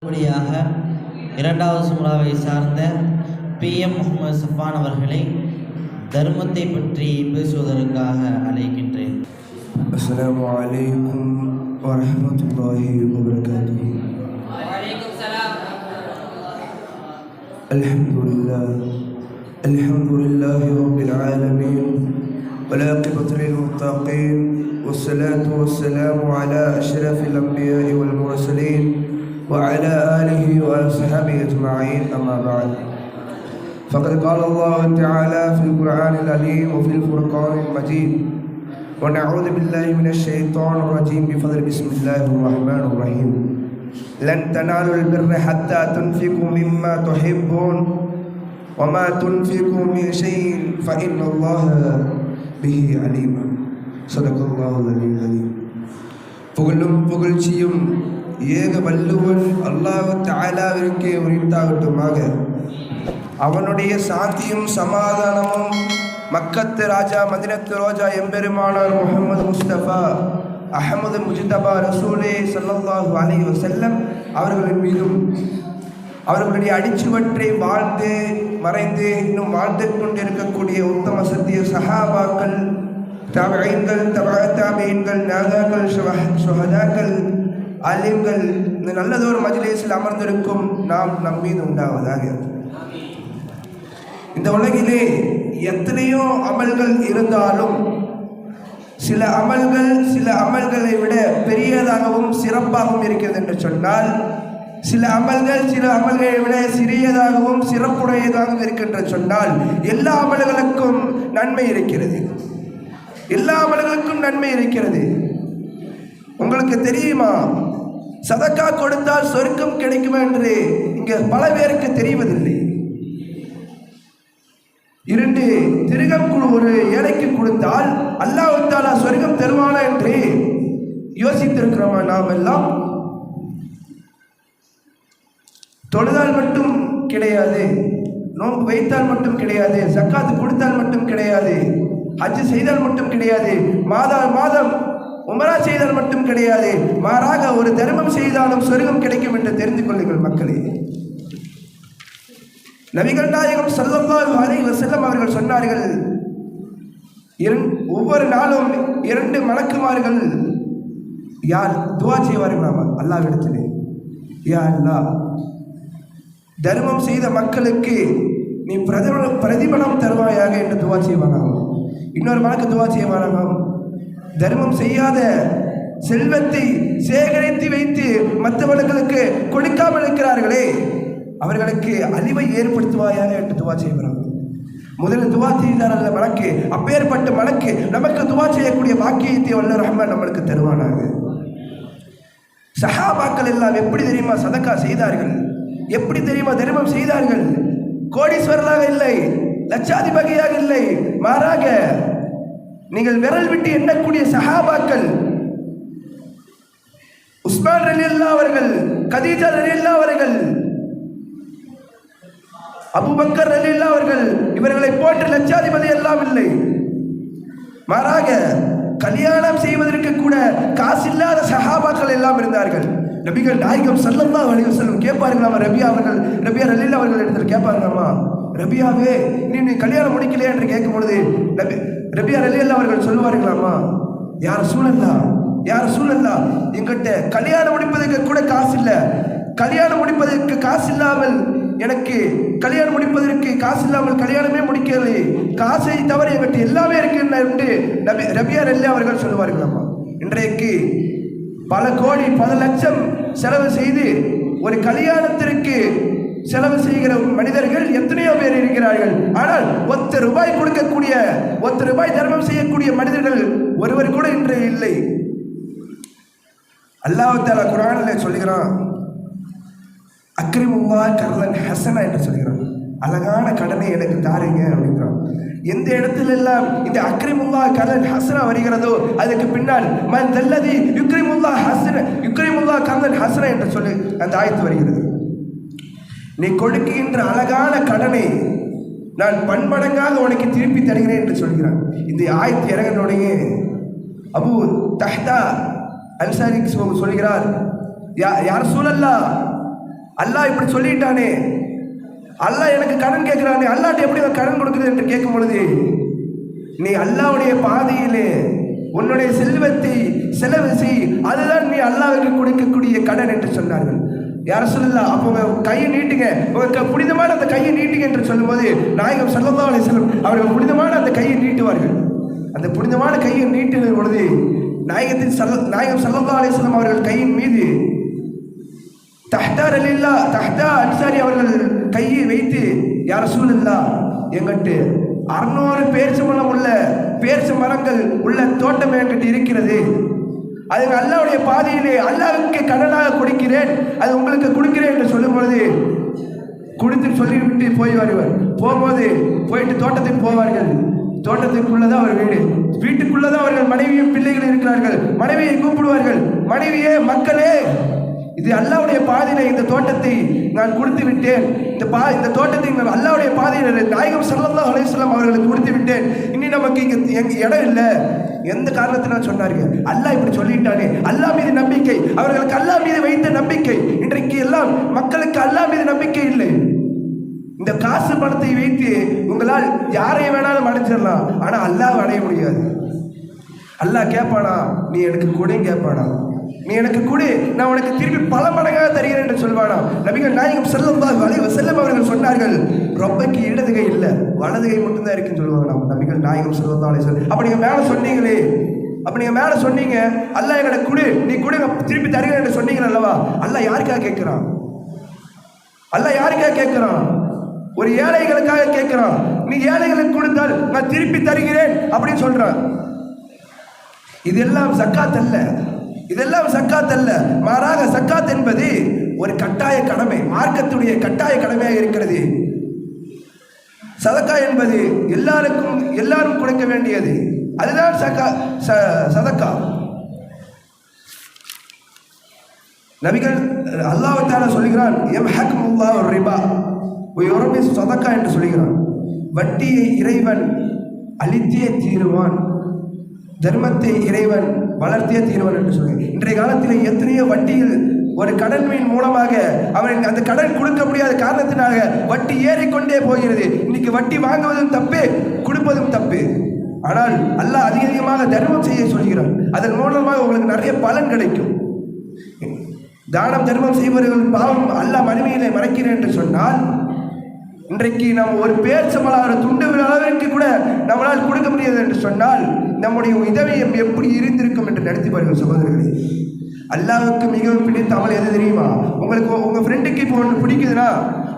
அடுத்தபடியாக இரண்டாவது சுமராவை சார்ந்த பி எம் முகமது சஃபான் அவர்களை தர்மத்தை பற்றி பேசுவதற்காக அழைக்கின்றேன் السلام عليكم ورحمة الله وبركاته وعليكم السلام الحمد لله الحمد لله رب العالمين والعاقبة للمتقين والصلاة والسلام على أشرف الأنبياء والمرسلين وعلى آله وأصحابه أجمعين أما بعد. فقد قال الله تعالى في القرآن العليم وفي الفرقان المجيد ونعوذ بالله من الشيطان الرجيم بفضل بسم الله الرحمن الرحيم. لن تنالوا البر حتى تنفقوا مما تحبون وما تنفقوا من شيء فإن الله به عليم. صدق الله العلي العظيم. പുകഴും പുകഴ്ചയും ஏக வல்லுவன் அல்லாஹு தாலாவிற்கே உரித்தாகட்டுமாக. அவனுடைய சாந்தியும் சமாதானமும் மக்கத்து ராஜா மதினத்து ரோஜா எம்பெருமானார் முகமது முஸ்தபா அஹமது முஜிதபா ரசூலே சல்லல்லாஹு அலி வசல்லம் அவர்களின் மீதும் அவர்களுடைய அடிச்சுவற்றை வாழ்ந்து மறைந்து இன்னும் வாழ்ந்து கொண்டிருக்கக்கூடிய உத்தம சத்திய சஹாபாக்கள் தாபீன்கள் தவ தாபீன்கள் நாகாக்கள் சுஹதாக்கள் அலிம்கள் இந்த நல்லதொரு மஜ்லிஸில் அமர்ந்திருக்கும் நாம் நம்மீது உண்டாவதாக இந்த உலகிலே எத்தனையோ அமல்கள் இருந்தாலும் சில அமல்கள் சில அமல்களை விட பெரியதாகவும் சிறப்பாகவும் இருக்கிறது என்று சொன்னால் சில அமல்கள் சில அமல்களை விட சிறியதாகவும் சிறப்புடையதாகவும் இருக்கின்ற சொன்னால் எல்லா அமல்களுக்கும் நன்மை இருக்கிறது. எல்லா அமல்களுக்கும் நன்மை இருக்கிறது. உங்களுக்கு தெரியுமா? சதக்கா கொடுத்தால் சொர்க்கம் கிடைக்குமா என்று இங்கே பல பேருக்கு தெரிவதில்லை. இரண்டு திருகம் குழு ஒரு ஏழைக்கு கொடுத்தால் அல்லாஹ் தாலா சொர்க்கம் தருவானா என்று யோசித்திருக்கிறோமா நாம் எல்லாம்? தொழுதால் மட்டும் கிடையாது நோன்பு வைத்தால் மட்டும் கிடையாது சக்காத்து கொடுத்தால் மட்டும் கிடையாது ஹஜ் செய்தால் மட்டும் கிடையாது மாதா மாதம் உமரா செய்தால் மட்டும் கிடையாது மாறாக ஒரு தர்மம் செய்தாலும் சொர்க்கம் கிடைக்கும் என்று தெரிந்து கொள்ளுங்கள் மக்களே. நபிகள் நாயகம் சல்லல்லாஹு அலைஹி வஸல்லம் அவர்கள் சொன்னார்கள் ஒவ்வொரு நாளும் இரண்டு மலக்குமார்கள் யார் துவா செய்வார்களாமா அல்லாவிடத்திலே யா அல்லா தர்மம் செய்த மக்களுக்கு நீ பிரதிபலம் பிரதிபலம் தருவாயாக என்று துவா செய்வானாம். இன்னொரு மலக்கு துவா செய்வானாம். தர்மம் செய்யாத செல்வத்தை சேகரித்து வைத்து மற்றவர்களுக்கு கொடுக்காமல் இருக்கிறார்களே அவர்களுக்கு அழிவை ஏற்படுத்துவாயாக என்று துவா செய்கிறார் முதலில் துவா செய்தார் அந்த மலக்கு அப்பேற்பட்ட மலக்கு நமக்கு துவா செய்யக்கூடிய பாக்கியத்தை வல்ல ரஹ்மான் நம்மளுக்கு தருவானாக. சஹாபாக்கள் எல்லாம் எப்படி தெரியுமா சதக்கா செய்தார்கள்? எப்படி தெரியுமா தர்மம் செய்தார்கள்? கோடீஸ்வரராக இல்லை லட்சாதிபதியாக இல்லை மாறாக நீங்கள் விரல் விட்டு எண்ணக்கூடிய சஹாபாக்கள் உஸ்மான் ரலில்லா அவர்கள் கதீஜா ரலில்லா அவர்கள் அபுபக்கர் ரலில்லா அவர்கள் இவர்களை போன்ற லட்சாதிபதி எல்லாம் இல்லை மாறாக கல்யாணம் செய்வதற்கு கூட காசில்லாத சஹாபாக்கள் எல்லாம் இருந்தார்கள் நபிகள் நாயகம் செல்லம்தான் வலிவு செல்லும் கேட்பார்களாமா ரபியா அவர்கள் ரபியா ரலீல் அவர்கள் இடத்தில் கேட்பாருங்களாமா ரபியாவே நீ நீ கல்யாணம் முடிக்கலையா என்று கேட்கும் பொழுது ரபி ரபியா ரலீல் அவர்கள் சொல்லுவார்களாமா? யார் சூழல்லா? யார் சூழல்லா? எங்கிட்ட கல்யாணம் முடிப்பதற்கு கூட காசு இல்லை. கல்யாணம் முடிப்பதற்கு காசு இல்லாமல் எனக்கு கல்யாணம் முடிப்பதற்கு காசு இல்லாமல் கல்யாணமே முடிக்கிறது காசை தவிர எங்கிட்ட எல்லாமே இருக்கின்ற என்று நபி ரபியார் அல்லே அவர்கள் சொல்லுவார்களாமா? இன்றைக்கு பல கோடி பல லட்சம் செலவு செய்து ஒரு கல்யாணத்திற்கு செலவு செய்கிற மனிதர்கள் எத்தனையோ பேர் இருக்கிறார்கள். ஆனால் ஒத்த ரூபாய் கொடுக்கக்கூடிய ஒத்த ரூபாய் தர்மம் செய்யக்கூடிய மனிதர்கள் ஒருவர் கூட இன்று இல்லை. அல்லாஹால குரானில் சொல்லுகிறான் அக்ரிமுல்லா கர்லன் ஹசனா என்று சொல்கிறான் அழகான கடனை எனக்கு தாருங்க அப்படிங்கிறான். எந்த இடத்துல எல்லாம் இந்த அக்ரிமுல்லா கர்லன் ஹசனா வருகிறதோ அதுக்கு பின்னால் மன் தல்லதி யுக்ரிமுல்லா ஹசன யுக்ரிமுல்லா கர்லன் ஹசனா என்று சொல்லி அந்த ஆயத்து வருகிறது. நீ கொடுக்கின்ற அழகான கடனை நான் பன்மடங்காக உனக்கு திருப்பி தருகிறேன் என்று சொல்கிறான். இந்த ஆயத்து இறங்கினோடைய அபு தஹ்தா அன்சாரி சொல்கிறார் யா யார் சூழல்லா அல்லாஹ் இப்படி சொல்லிட்டானே அல்லாஹ் எனக்கு கடன் கேட்கிறானே அல்லாட்ட எப்படி கடன் கொடுக்குது என்று கேட்கும் பொழுது நீ அல்லாவுடைய பாதையிலே உன்னுடைய செல்வத்தை செலவு செய் அதுதான் நீ அல்லாவுக்கு கொடுக்கக்கூடிய கடன் என்று சொன்னார்கள். யார சொல்லலாம் அப்போ உங்க கையை நீட்டுங்க. புனிதமான அந்த கையை நீட்டுங்க என்று சொல்லும்போது நாயகம் சல்லல்லாஹு அலைஹி அவர்கள் புனிதமான அந்த கையை நீட்டுவார்கள். அந்த புனிதமான கையை நீட்டின பொழுது நாயகத்தின் சல்ல நாயகம் சல்லல்லாஹு அலைஹி அவர்கள் கையின் மீது தஹ்தார் அலில்லா தஹ்தா அன்சாரி அவர்கள் கையை வைத்து யார சூழல்லா எங்கிட்டு அறுநூறு பேரிச்சம்பழம் உள்ள பேரிச்ச மரங்கள் உள்ள தோட்டம் என்கிட்ட இருக்கிறது? அது அல்லாவுடைய பாதையிலே அல்லாவுக்கு கடனாக கொடுக்கிறேன். அது உங்களுக்கு கொடுக்கிறேன் என்று சொல்லும் பொழுது கொடுத்து சொல்லிவிட்டு போய் வருவார் போகும்போது போயிட்டு தோட்டத்துக்கு போவார்கள். தோட்டத்திற்குள்ளதான் அவர் வீடு. வீட்டுக்குள்ளதான் அவர்கள் மனைவியும் பிள்ளைகள் இருக்கிறார்கள். மனைவியை கூப்பிடுவார்கள். மனைவியே மக்களே இது அல்லாவுடைய பாதையில இந்த தோட்டத்தை நான் கொடுத்து விட்டேன். இந்த பா இந்த தோட்டத்தை நான் அல்லாவுடைய பாதையில நாயகம் ஸல்லல்லாஹு அலையம் அவர்களுக்கு கொடுத்து விட்டேன். இனி நமக்கு இங்கே எங்க இடம் இல்லை. எந்த காரணத்தினால் சொன்னார்கள்? அல்லாஹ் இப்படி சொல்லிட்டானே. அல்லாஹ் மீது நம்பிக்கை. அவர்களுக்கு அல்லாஹ் மீது வைத்த நம்பிக்கை. இன்றைக்கு எல்லாம் மக்களுக்கு அல்லாஹ் மீது நம்பிக்கை இல்லை. இந்த காசு பணத்தை வைத்து உங்களால் யாரை வேணாலும் அடைஞ்சிடலாம் ஆனால் அல்லாஹ் அடைய முடியாது. அல்லாஹ் கேட்பானா? நீ எனக்கு கொடு கேட்பானா? நீ எனக்கு கொடு நான் உனக்கு திருப்பி பல மடங்காக தருகிறேன் என்று சொல்வானா? நபிகள் நாயகம் செல்லம் அலைஹி வஸல்லம் அவர்கள் சொன்னார்கள் ரொம்பக்கு இடது கை இல்லை வலது கை மட்டும்தான் இருக்குன்னு சொல்லுவாங்க நம்ம நபிகள் நாயகம் செல்லம் அலைஹி சொல்லி அப்ப நீங்க மேல சொன்னீங்களே அப்ப நீங்க மேல சொன்னீங்க அல்ல எங்களை குடு நீ குடு திருப்பி தருகிறேன் என்று சொன்னீங்க அல்லவா? அல்ல யாருக்காக கேட்கிறான்? அல்ல யாருக்காக கேட்கிறான்? ஒரு ஏழைகளுக்காக கேட்கிறான். நீ ஏழைகளுக்கு கொடுத்தால் நான் திருப்பி தருகிறேன் அப்படின்னு சொல்றான். இதெல்லாம் சக்காத் அல்ல. இதெல்லாம் சக்காத் அல்ல. மாறாக சக்காத் என்பது ஒரு கட்டாய கடமை மார்க்கத்துடைய கட்டாய கடமையாக இருக்கிறது. சதக்கா என்பது எல்லாருக்கும் எல்லாரும் கொடுக்க வேண்டியது. அதுதான் சக்கா ச- சதக்கா. நபிகள் அல்லாஹ்தால சொல்கிறான் எம் ஹக்முல்லாஹ் ரிபா. உயரமே சதக்கா என்று சொல்கிறான் வட்டியை இறைவன் அழித்தே தீருவான். தர்மத்தை இறைவன் வளர்த்திய தீர்வன் என்று சொல்கிறேன் இன்றைய காலத்தில் எத்தனையோ வட்டியில் ஒரு கடன்மையின் மூலமாக அவன் அந்த கடன் கொடுக்க முடியாத காரணத்தினாக வட்டி ஏறிக்கொண்டே போகிறது. இன்னைக்கு வட்டி வாங்குவதும் தப்பு கொடுப்பதும் தப்பு. ஆனால் அல்லாஹ் அதிக அதிகமாக தர்மம் செய்ய சொல்கிறான். அதன் மூலமாக உங்களுக்கு நிறைய பலன் கிடைக்கும். தானம் தர்மம் செய்பவர்கள் பாவம் அல்லாஹ் மனைவியிலே மறைக்கிறேன் என்று சொன்னால் இன்றைக்கு நாம் ஒரு பேர்ச்சம்பளம் ஒரு துண்டு அளவிற்கு கூட நம்மளால் கொடுக்க முடியாது என்று சொன்னால் நம்முடைய இதயம் எப்படி இருந்திருக்கும் என்று நினைத்து பாருங்கள் சகோதரர்களே. அல்லாவுக்கு மிகவும் பிடித்த அமல் எது தெரியுமா? உங்களுக்கு உங்கள் ஃப்ரெண்டுக்கு இப்போ ஒன்று பிடிக்குதுன்னா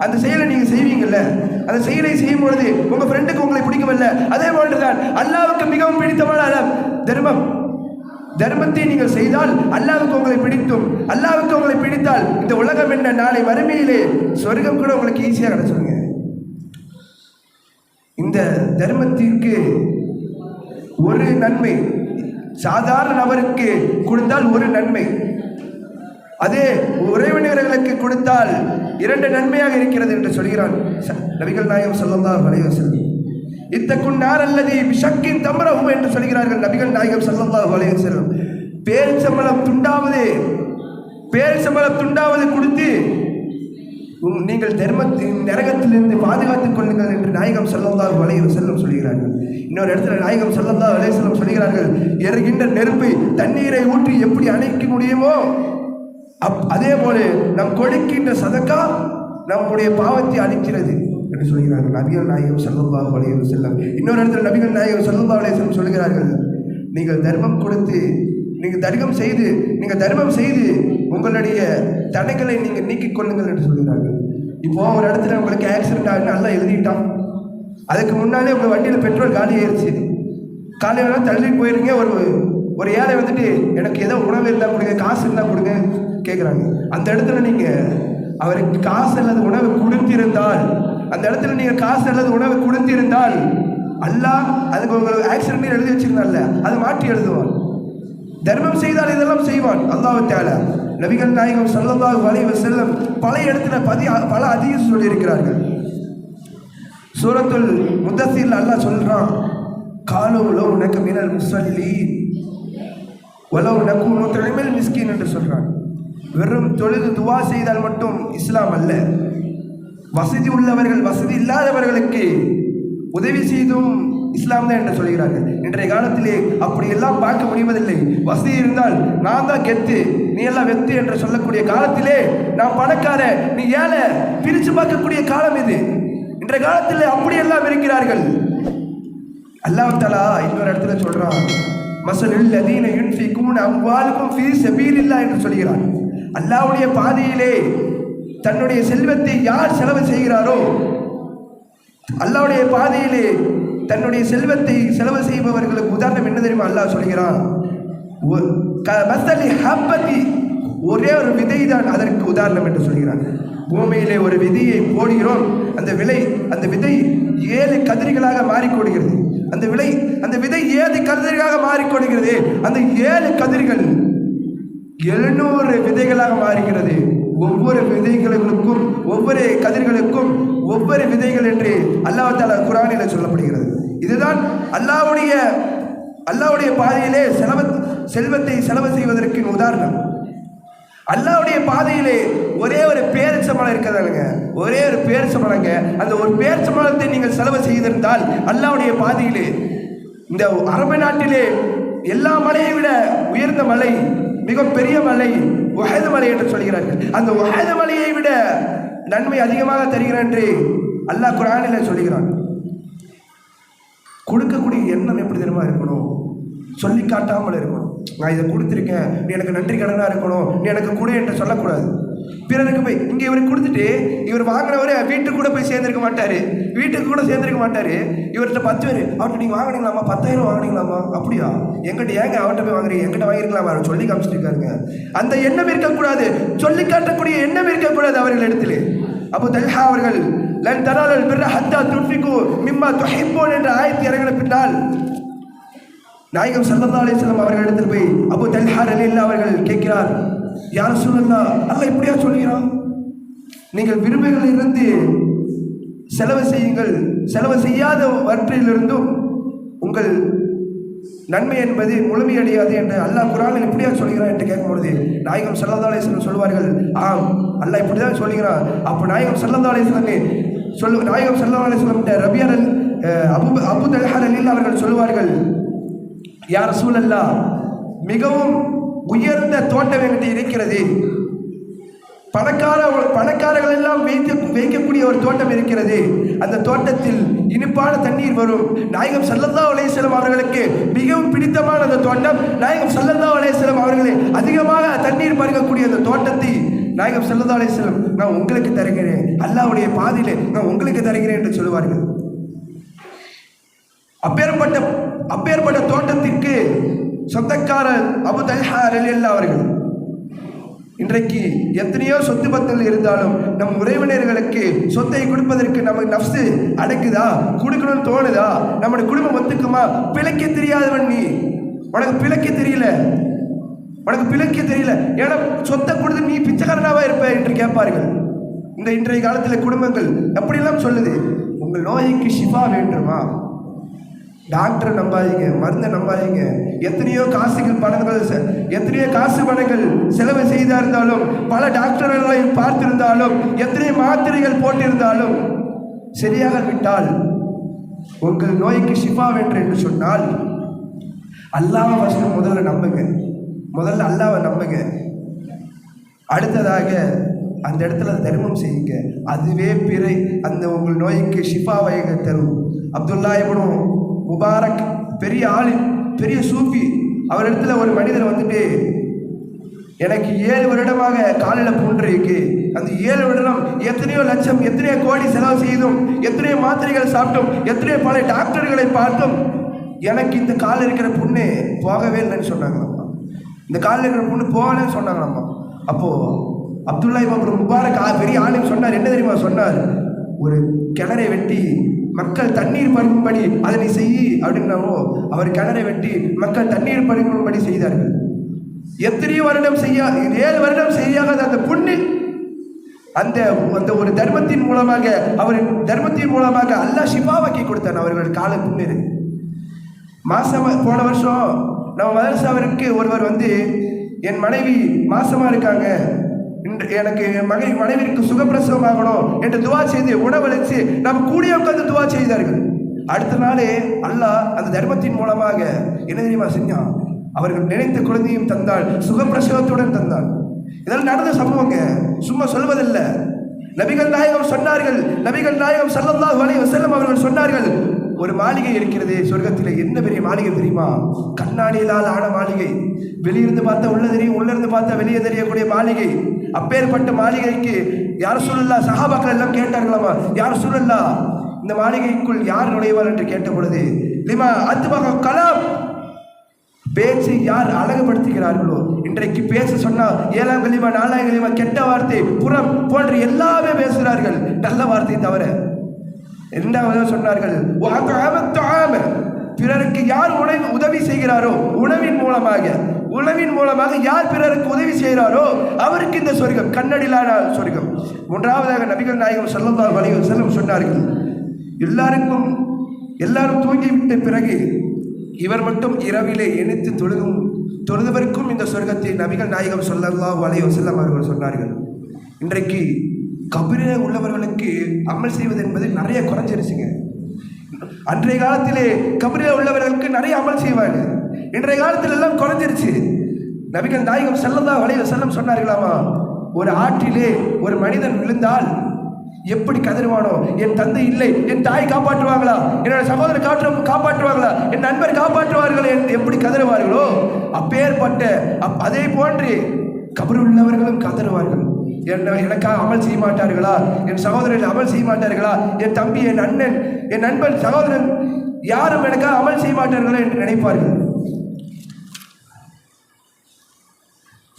அந்த செயலை நீங்கள் செய்வீங்கல்ல. அந்த செயலை செய்யும் பொழுது உங்கள் ஃப்ரெண்டுக்கு உங்களை பிடிக்கவில்லை. அதே போன்றுதான் அல்லாவுக்கு மிகவும் பிடித்தமான அலம் தர்மம். தர்மத்தை நீங்கள் செய்தால் அல்லாவுக்கு உங்களை பிடித்தும் அல்லாவுக்கு உங்களை பிடித்தால் இந்த உலகம் என்ன? நாளை வறுமையிலே சொர்க்கம் கூட உங்களுக்கு ஈஸியாக கிடச்சிருங்க இந்த தர்மத்திற்கு ஒரு நன்மை சாதாரண நபருக்கு கொடுத்தால் ஒரு நன்மை. அதே உறவினர்களுக்கு கொடுத்தால் இரண்டு நன்மையாக இருக்கிறது என்று சொல்கிறான் ச- நபிகள் நாயகம் ஸல்லல்லாஹு அலைஹி வஸல்லம். இத்தக்குன் நார் அல்லது விஷக்கின் தம்ரஹு என்று சொல்கிறார்கள் நபிகள் நாயகம் ஸல்லல்லாஹு அலைஹி பேர் சம்பளம் துண்டாவது பேரிச்சம்பளம் துண்டாவது கொடுத்து நீங்கள் தர்மத்தின் நரகத்திலிருந்து பாதுகாத்துக் கொள்ளுங்கள் என்று நாயகம் செல்லந்தா வலைய வஸல்லம் சொல்கிறார்கள். இன்னொரு இடத்துல நாயகம் செல்லந்தா வலைய வஸல்லம் சொல்கிறார்கள் எரிகின்ற நெருப்பை தண்ணீரை ஊற்றி எப்படி அணைக்க முடியுமோ அப் அதே போல நம் கொடுக்கின்ற சதக்கா நம்முடைய பாவத்தை அழிக்கிறது என்று சொல்கிறார்கள் நபிகள் நாயகம் ஸல்லல்லாஹு வலைய செல்லம் இன்னொரு இடத்துல நபிகள் நாயகம் செல்லந்தா வலைய வஸல்லம் சொல்கிறார்கள் நீங்கள் தர்மம் கொடுத்து நீங்கள் தர்மம் செய்து நீங்கள் தர்மம் செய்து உங்களுடைய தடைகளை நீங்கள் நீக்கிக் கொள்ளுங்கள் என்று சொல்கிறார்கள். இப்போ ஒரு இடத்துல உங்களுக்கு ஆக்சிடென்ட் ஆகுது நல்லா எழுதிட்டான். அதுக்கு முன்னாலே உங்கள் வண்டியில் பெட்ரோல் காலி ஆயிடுச்சு காலையில் தள்ளிட்டு போயிருங்க ஒரு ஒரு ஏழை வந்துட்டு எனக்கு ஏதோ உணவு இருந்தால் கொடுங்க காசு இருந்தால் கொடுங்க கேட்குறாங்க அந்த இடத்துல நீங்கள் அவருக்கு காசு அல்லது உணவு கொடுத்திருந்தால் அந்த இடத்துல நீங்கள் காசு அல்லது உணவு கொடுத்திருந்தால் அல்லா அதுக்கு உங்களுக்கு ஆக்சிடென்ட் எழுதி வச்சிருந்தால அதை மாற்றி எழுதுவான். தர்மம் செய்தால் இதெல்லாம் செய்வான் அல்லாவை தேவை நபிகள் நாயகம் ஸல்லல்லாஹு அலைஹி செல்லம் பல இடத்துல பதி பல அதிகம் சொல்லியிருக்கிறார்கள். சூரத்துல் முத்தசீல் அல்லாஹ் சொல்கிறான் காலோ உனக்கு நக்க மினல் முசல்லி வலவ் நக்கு நுத்ரிமில் மிஸ்கின் என்று சொல்கிறான் வெறும் தொழுது துவா செய்தால் மட்டும் இஸ்லாம் அல்ல. வசதி உள்ளவர்கள் வசதி இல்லாதவர்களுக்கு உதவி செய்தும் இஸ்லாம் தான் என்று சொல்கிறார்கள். இன்றைய காலத்திலே அப்படியெல்லாம் பார்க்க முடிவதில்லை. வசதி இருந்தால் நான் தான் கெத்து நீ எல்லாம் வெத்து என்று சொல்லக்கூடிய காலத்திலே நான் பணக்கார நீ ஏழை பிரித்து பார்க்கக்கூடிய காலம் இது. இன்றைய காலத்தில் அப்படியெல்லாம் இருக்கிறார்கள். அல்லாஹ் தலா இன்னொரு இடத்துல சொல்றான் மசலில் லதீன யுன்ஃபிகூன அம்வாலுக்கும் ஃபீ சபீலில்லாஹ் என்று சொல்கிறான். அல்லாஹ்வுடைய பாதையிலே தன்னுடைய செல்வத்தை யார் செலவு செய்கிறாரோ அல்லாவுடைய பாதையிலே தன்னுடைய செல்வத்தை செலவு செய்பவர்களுக்கு உதாரணம் என்ன தெரியுமா? அல்லாஹ் சொல்கிறான் ஒ- க- ஹப்பதி ஒரே ஒரு விதை தான் அதற்கு உதாரணம் என்று சொல்கிறான். பூமியிலே ஒரு விதையை போடுகிறோம் அந்த விலை அந்த விதை ஏழு கதிர்களாக மாறிக்கொடுகிறது. அந்த விலை அந்த விதை ஏழு கதிர்களாக மாறிக்கொடுகிறது. அந்த ஏழு கதிர்கள் எழுநூறு விதைகளாக மாறுகிறது. ஒவ்வொரு விதைகளுக்கும் ஒவ்வொரு கதிர்களுக்கும் ஒவ்வொரு விதைகள் என்று அல்லாஹ் தாலா குரானில் சொல்லப்படுகிறது. இதுதான் அல்லாஹ்வுடைய அல்லாவுடைய பாதையிலே செலவ செல்வத்தை செலவு செய்வதற்கு உதாரணம். அல்லாஹ்வுடைய பாதையிலே ஒரே ஒரு பேரிச்சம்பழம் இருக்கிறதாங்க ஒரே ஒரு பேரிச்சம்பழங்க அந்த ஒரு பேரிச்சம்பழத்தை நீங்கள் செலவு செய்திருந்தால் அல்லாவுடைய பாதையிலே இந்த அரபு நாட்டிலே எல்லா மலையை விட உயர்ந்த மலை மிகப்பெரிய மலை உஹது மலை என்று சொல்கிறார்கள். அந்த உஹது மலையை விட நன்மை அதிகமாக தருகிறான் என்று அல்லாஹ் குரானில் சொல்கிறான் கொடுக்கக்கூடிய எண்ணம் எப்படி தெரியுமா இருக்கணும்? சொல்லி காட்டாமல் இருக்கணும். நான் இதை கொடுத்துருக்கேன் நீ எனக்கு நன்றி கடனாக இருக்கணும் நீ எனக்கு கொடு என்று சொல்லக்கூடாது. பிறருக்கு போய் இங்கே இவர் கொடுத்துட்டு இவர் வாங்கினவரே வீட்டுக்கு கூட போய் சேர்ந்திருக்க மாட்டார். வீட்டுக்கு கூட சேர்ந்திருக்க மாட்டார். இவர்கிட்ட பத்து பேர் அவர்கிட்ட நீங்கள் வாங்கினீங்களாமா பத்தாயிரம் வாங்கினீங்களாமா அப்படியா? எங்கிட்ட ஏங்க அவர்கிட்ட போய் வாங்குறீங்க? எங்கிட்ட வாங்கிருக்கலாமா அவர் சொல்லி காமிச்சிட்டு இருக்காருங்க. அந்த எண்ணம் இருக்கக்கூடாது. சொல்லி காட்டக்கூடிய எண்ணம் இருக்கக்கூடாது அவர்கள் இடத்துல. அப்போ தல்ஹா அவர்கள் லன் தலாலல் பிற ஹத்தா துன்ஃபிகு மிம்மா துஹிப்பூன் என்ற ஆயத்து இறங்கின பின்னால் நாயகம் சல்லல்லா அலிஸ்லாம் அவர்களிடத்தில் போய் அபு தல்ஹா ரலில்லா அவர்கள் கேட்கிறார் யார் சொல்லல்லா அல்லாஹ் இப்படியா சொல்கிறான்? நீங்கள் விரும்புகளில் இருந்து செலவு செய்யுங்கள் செலவு செய்யாத வற்றிலிருந்தும் உங்கள் நன்மை என்பது முழுமையடையாது என்று அல்லாஹ் குரானில் இப்படியாக சொல்கிறான் என்று கேட்கும்பொழுது நாயகம் செல்லந்தாலேஸ்வரன் சொல்வார்கள் ஆம் அல்லாஹ் இப்படி தான் சொல்கிறான். அப்போ நாயகம் சல்லல்லா சொல் நாயகம் சல்லல்லா ரபியரன் அபு அபு தல்ஹர் அலில் அவர்கள் சொல்வார்கள் யார் சூழல்லா மிகவும் உயர்ந்த தோட்டம் என்கிட்ட இருக்கிறது. பணக்கார பணக்காரர்கள் எல்லாம் வைத்து வைக்கக்கூடிய ஒரு தோட்டம் இருக்கிறது. அந்த தோட்டத்தில் இனிப்பான தண்ணீர் வரும். நாயகம் சல்லல்லா அலையம் அவர்களுக்கு மிகவும் பிடித்தமான அந்த தோட்டம். நாயகம் சல்லல்லா அலையம் அவர்களை அதிகமாக தண்ணீர் பருகக்கூடிய அந்த தோட்டத்தை நாயகம் சல்லல்லா அலையம் நான் உங்களுக்கு தருகிறேன். அல்லாவுடைய பாதையிலே நான் உங்களுக்கு தருகிறேன் என்று சொல்லுவார்கள். அப்பேற்பட்ட அப்பேற்பட்ட தோட்டத்திற்கு சொந்தக்காரர் அபு தல்ஹா ரலியல்லா அவர்கள் இன்றைக்கு எத்தனையோ சொத்து பத்தல் இருந்தாலும் நம் உறவினர்களுக்கு சொத்தை கொடுப்பதற்கு நமக்கு நப்சு அடக்குதா? கொடுக்கணும்னு தோணுதா? நம்முடைய குடும்பம் ஒத்துக்குமா? பிழைக்க தெரியாதவன் நீ. உனக்கு பிழைக்க தெரியல. உனக்கு பிழைக்க தெரியல. ஏன்னா சொத்தை கொடுத்து நீ பிச்சைக்காரனாவா இருப்ப என்று கேட்பார்கள். இந்த இன்றைய காலத்தில் குடும்பங்கள் அப்படியெல்லாம் சொல்லுது. உங்கள் நோய்க்கு ஷிஃபா வேண்டுமா? டாக்டரை நம்பாதீங்க மருந்தை நம்பாதீங்க. எத்தனையோ காசுகள் பணங்கள் செ- எத்தனையோ காசு பணங்கள் செலவு செய்தா இருந்தாலும் பல டாக்டர்களை பார்த்திருந்தாலும் எத்தனையோ மாத்திரைகள் போட்டிருந்தாலும் சரியாக விட்டால் உங்கள் நோய்க்கு ஷிஃபா வென்று என்று சொன்னால் அல்லாஹ் ஃபஸ்ட்டு முதல்ல நம்புங்க. முதல்ல அல்லாவை நம்புங்க. அடுத்ததாக அந்த இடத்துல தர்மம் செய்யுங்க. அதுவே பிறை. அந்த உங்கள் நோய்க்கு ஷிஃபாவை தரும். அப்துல்லா இப்படும் முபாரக் பெரிய ஆளு பெரிய சூஃபி அவரிடத்துல ஒரு மனிதர் வந்துட்டு எனக்கு ஏழு வருடமாக காலில் புண்ணு இருக்கு. அந்த ஏழு வருடம் எத்தனையோ லட்சம் எத்தனையோ கோடி செலவு செய்தும் எத்தனையோ மாத்திரைகள் சாப்பிட்டும் எத்தனையோ பல டாக்டர்களை பார்த்தும் எனக்கு இந்த காலில் இருக்கிற புண்ணு போகவே இல்லைன்னு சொன்னாங்களாம்மா இந்த காலில் இருக்கிற புண்ணு போகலன்னு சொன்னாங்களாம்மா அப்போது அப்துல்லா இமாம் முபாரக் பெரிய ஆளுன்னு சொன்னார். என்ன தெரியுமா சொன்னார்? ஒரு கிணறை வெட்டி மக்கள் தண்ணீர் பருகும்படி அதனை நீ செய் அப்படின்னாவோ அவர் கிணறை வெட்டி மக்கள் தண்ணீர் பருகும்படி செய்தார்கள். எத்தனையோ வருடம் செய்யா ஏழு வருடம் செய்யாத அந்த புண்ணு அந்த அந்த ஒரு தர்மத்தின் மூலமாக அவரின் தர்மத்தின் மூலமாக அல்லாஹ் ஷிஃபாவாக்கி கொடுத்தான் அவர்கள் கால புண்ணிரு மாசம் போன வருஷம் நம்ம மதரசாவிற்கு ஒருவர் வந்து என் மனைவி மாசமா இருக்காங்க எனக்கு என் மகன் மனைவிற்கு சுகப்பிரசவமாகணும் என்று துவா செய்து உணவளித்து நாம் கூடிய உட்கார்ந்து துவா செய்தார்கள். அடுத்த நாளே அல்லாஹ் அந்த தர்மத்தின் மூலமாக என்ன தெரியுமா செஞ்சான்? அவர்கள் நினைத்த குழந்தையும் தந்தாள் சுகப்பிரசவத்துடன் தந்தாள். இதெல்லாம் நடந்த சம்பவங்க. சும்மா சொல்வதில்லை. நபிகள் நாயகம் சொன்னார்கள். நபிகள் நாயகம் ஸல்லல்லாஹு வலை வசல்லம் அவர்கள் சொன்னார்கள் ஒரு மாளிகை இருக்கிறது சொர்க்கத்தில் என்ன பெரிய மாளிகை தெரியுமா? கண்ணாடியிலால் ஆன மாளிகை. வெளியிருந்து பார்த்தா உள்ள தெரியும் உள்ளிருந்து பார்த்தா வெளியே தெரியக்கூடிய மாளிகை. அப்பேற்பட்ட மாளிகைக்கு யார் சொல்லல்லா சகாபாக்கள் எல்லாம் கேட்டார்களாமா? யார் சொல்லல்லா இந்த மாளிகைக்குள் யார் நுழைவார்? என்று கேட்ட பொழுது லிமா அத்துபக கலாம். பேச்சை யார் அழகுபடுத்துகிறார்களோ இன்றைக்கு பேச சொன்னால் ஏழாம் கலிமா நாலாம் கலிமா கெட்ட வார்த்தை புறம் போன்ற எல்லாமே பேசுகிறார்கள் நல்ல வார்த்தை தவிர. இரண்டாவது சொன்னார்கள் பிறருக்கு யார் உணவு உதவி செய்கிறாரோ உணவின் மூலமாக. உணவின் மூலமாக யார் பிறருக்கு உதவி செய்கிறாரோ அவருக்கு இந்த சொர்க்கம் கண்ணடிலான சொர்க்கம். மூன்றாவதாக நபிகள் நாயகம் ஸல்லல்லாஹு அலைஹி செல்லும் சொன்னார்கள் எல்லாருக்கும் எல்லாரும் தூங்கிவிட்ட பிறகு இவர் மட்டும் இரவிலே எணித்து தொழுகும் தொழுதவருக்கும் இந்த சொர்க்கத்தை நபிகள் நாயகம் சொல்லல்லா வலையோ செல்லம் அவர்கள் சொன்னார்கள். இன்றைக்கு கபிரிலே உள்ளவர்களுக்கு அமல் செய்வது என்பது நிறைய குறைஞ்சிருச்சுங்க. அன்றைய காலத்திலே கபிரிலே உள்ளவர்களுக்கு நிறைய அமல் செய்வாங்க. இன்றைய காலத்தில் எல்லாம் குறைஞ்சிருச்சு. நபிகள் நாயகம் செல்லதா அலைஹி செல்லம் சொன்னார்களாமா ஒரு ஆற்றிலே ஒரு மனிதன் விழுந்தால் எப்படி கதறுவானோ என் தந்தை இல்லை என் தாய் காப்பாற்றுவாங்களா என்னோட சகோதரர் காற்று காப்பாற்றுவாங்களா என் நண்பர் காப்பாற்றுவார்கள்? எப்படி கதறுவார்களோ அப்பேற்பட்ட அப் அதே போன்று கபர் உள்ளவர்களும் கதறுவார்கள். என்ன எனக்காக அமல் செய்ய மாட்டார்களா? என் சகோதரர்கள் அமல் செய்ய மாட்டார்களா? என் தம்பி என் அண்ணன் என் நண்பன் சகோதரன் யாரும் எனக்காக அமல் செய்ய மாட்டார்களா என்று நினைப்பார்கள்.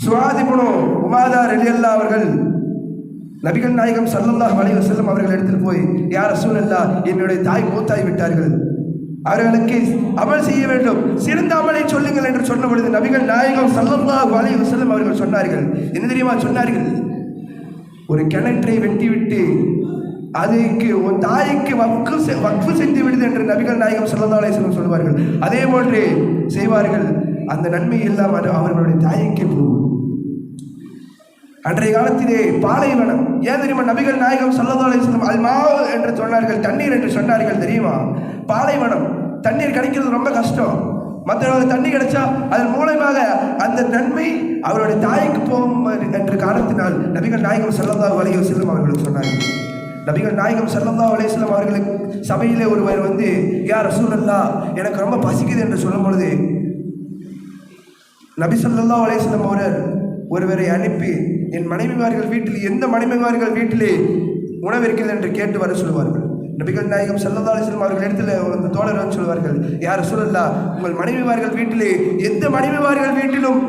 சுவாதிபுனு உமாதா ரெலியல்லா அவர்கள் நபிகள் நாயகம் ஸல்லல்லாஹு அலைஹி செல்லும் அவர்கள் இடத்தில் போய் யார் சூழல்லா என்னுடைய தாய் மூத்தாய் விட்டார்கள். அவர்களுக்கு அமல் செய்ய வேண்டும். சிறந்த அமலை சொல்லுங்கள் என்று சொன்ன பொழுது நபிகள் நாயகம் ஸல்லல்லாஹு அலைஹி செல்லும் அவர்கள் சொன்னார்கள். என்ன தெரியுமா சொன்னார்கள்? ஒரு கிணற்றை வெட்டிவிட்டு அதுக்கு உன் தாய்க்கு வக்கு செ- வக்ஃபு செய்து விடுது என்று நபிகள் நாயகம் ஸல்லல்லாஹு அலைஹி சொல்வார்கள். அதே போன்று செய்வார்கள். அந்த நன்மை எல்லாம் அவர்களுடைய தாய்க்கு போகும். அன்றைய காலத்திலே பாலைவனம் ஏன் தெரியுமா? நபிகள் நாயகம் ஸல்லல்லாஹு அலைஹி வஸல்லம் மாவு என்று சொன்னார்கள் தண்ணீர் என்று சொன்னார்கள் தெரியுமா? பாலைவனம் தண்ணீர் கிடைக்கிறது ரொம்ப கஷ்டம். மற்றவர்களுக்கு தண்ணி கிடைச்சா அதன் மூலமாக அந்த நன்மை அவருடைய தாய்க்கு போகும் என்ற காரணத்தினால் நபிகள் நாயகம் செல்லந்தா அலைஹி செல்லும் அவர்களுக்கு சொன்னார்கள். நபிகள் நாயகம் செல்லந்தா அலைஹி செல்லும் அவர்களுக்கு சபையிலே ஒருவர் வந்து யார் ரசூலல்லாஹ் எனக்கு ரொம்ப பசிக்குது என்று சொல்லும் பொழுது நபி ஸல்லல்லாஹு வலைய செல்லும் அவர்கள் ஒருவரை அனுப்பி என் மனைவிமார்கள் வீட்டில் எந்த மனைவிமார்கள் வீட்டிலே உணவு இருக்கிறது என்று கேட்டு வர சொல்லுவார்கள். நபிகள் நாயகம் ஸல்லல்லாஹு அலைஹி அவர்கள் இடத்துல அந்த தோழர் வந்து சொல்வார்கள் யார் சொல்லல்லா உங்கள் மனைவிமார்கள் வீட்டிலே எந்த மனைவிமார்கள் வீட்டிலும்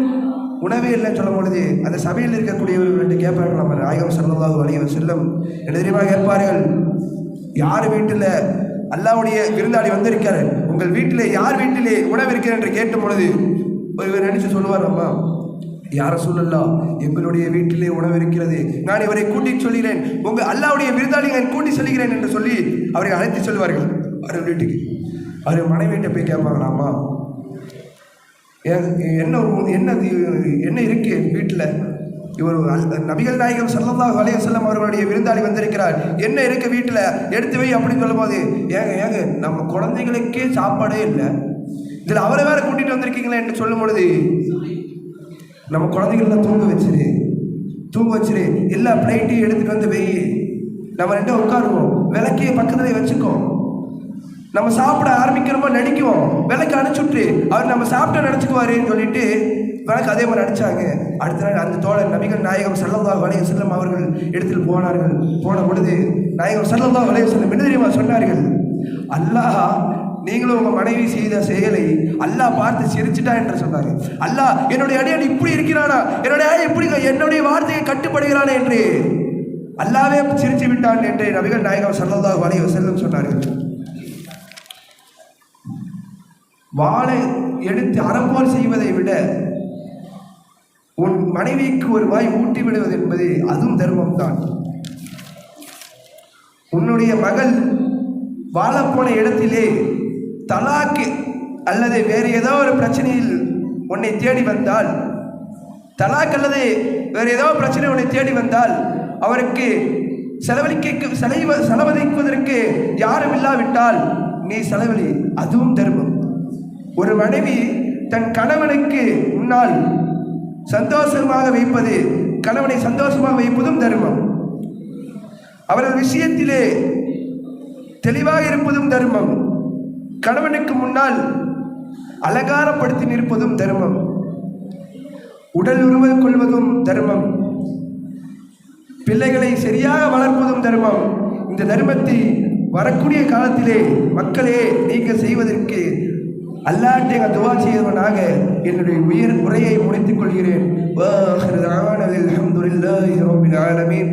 உணவே இல்லைன்னு சொல்லும் பொழுது அந்த சபையில் இருக்கக்கூடியவர்கள் என்று கேட்பார்கள் நம்ம நாயகம் செல்லதாக அலைஹி செல்லும் என்ன கேட்பார்கள்? யார் வீட்டில் அல்லாவுடைய விருந்தாளி வந்திருக்காரு உங்கள் வீட்டிலே யார் வீட்டிலே உணவு இருக்கிறேன் என்று கேட்ட பொழுது ஒருவர் நினைச்சு சொல்லுவார் அம்மா யார சொல்லலாம் எங்களுடைய வீட்டிலே உணவு இருக்கிறது நான் இவரை கூட்டி சொல்கிறேன். உங்கள் அல்லாவுடைய விருந்தாளி நான் கூட்டி சொல்கிறேன் என்று சொல்லி அவரை அழைத்து சொல்வார்கள். அவர் வீட்டுக்கு. அவர் மனைவியிட்ட போய் கேட்பாங்களாமா என்ன என்ன இது- என்ன இருக்கு வீட்டில்? இவர் நபிகள் நாயகம் ஸல்லல்லாஹு வலைய செல்லம் அவர்களுடைய விருந்தாளி வந்திருக்கிறார். என்ன இருக்கு வீட்டில்? எடுத்து வை அப்படின்னு சொல்லும்போது ஏங்க ஏங்க நம்ம குழந்தைகளுக்கே சாப்பாடே இல்லை. இதில் அவரை வேற கூட்டிகிட்டு வந்திருக்கீங்களே என்று சொல்லும் பொழுது நம்ம குழந்தைகள்லாம் தூங்க வச்சிரு. தூங்க வச்சிரு. எல்லா பிளேட்டையும் எடுத்துகிட்டு வந்து வெயி நம்ம ரெண்டும் உட்காருவோம். விளக்கைய பக்கத்துல வச்சுக்கோம் நம்ம சாப்பிட ஆரம்பிக்கிறோமோ நடிக்குவோம். விளக்கு அணைச்சுட்டு அவர் நம்ம சாப்பிட்ட நினச்சிக்குவாருன்னு சொல்லிட்டு விளக்கு அதே மாதிரி அடிச்சாங்க அடுத்த நாள் அந்த தோழர் நபிகள் நாயகம் செல்லதா அலைஹி செல்லம் அவர்கள் இடத்தில் போனார்கள். போன பொழுது நாயகம் செல்லதா அலைஹி செல்லம் என்ன தெரியுமா சொன்னார்கள்? அல்லாஹ் நீங்களும் உங்கள் மனைவி செய்த செயலை அல்லாஹ் பார்த்து சிரிச்சிட்டா என்று சொன்னார். அல்லாஹ் என்னுடைய அடியான் இப்படி இருக்கிறானா? என்னுடைய அடியான் இப்படி என்னுடைய வார்த்தையை கட்டுப்படுகிறானா? என்று அல்லாவே சிரிச்சு விட்டான் என்று நபிகள் நாயகம் ஸல்லல்லாஹு வலைய செல்லும் சொன்னார்கள். வாழை எடுத்து அறம்போல் செய்வதை விட உன் மனைவிக்கு ஒரு வாய் ஊட்டி விடுவது என்பது அதுவும் தர்மம் தான் உன்னுடைய மகள் வாழப்போன இடத்திலே தலாக்கு அல்லது வேறு ஏதோ ஒரு பிரச்சனையில் உன்னை தேடி வந்தால் தலாக் அல்லது வேறு ஏதோ பிரச்சனை உன்னை தேடி வந்தால் அவருக்கு செலவழிக்க செலவ செலவழிப்பதற்கு யாரும் இல்லாவிட்டால் நீ செலவழி அதுவும் தர்மம். ஒரு மனைவி தன் கணவனுக்கு முன்னால் சந்தோஷமாக வைப்பது கணவனை சந்தோஷமாக வைப்பதும் தர்மம். அவரது விஷயத்திலே தெளிவாக இருப்பதும் தர்மம். கணவனுக்கு முன்னால் அலங்காரப்படுத்தி நிற்பதும் தர்மம். உடல் உருவம் கொள்வதும் தர்மம். பிள்ளைகளை சரியாக வளர்ப்பதும் தர்மம். இந்த தர்மத்தை வரக்கூடிய காலத்திலே மக்களே நீங்கள் செய்வதற்கு அல்லாட்டை துவா செய்தவனாக என்னுடைய உயிர் உரையை முடித்துக் கொள்கிறேன். வாஹிரு தஅவானா அல்ஹம்துலில்லாஹி ரப்பில் ஆலமீன்.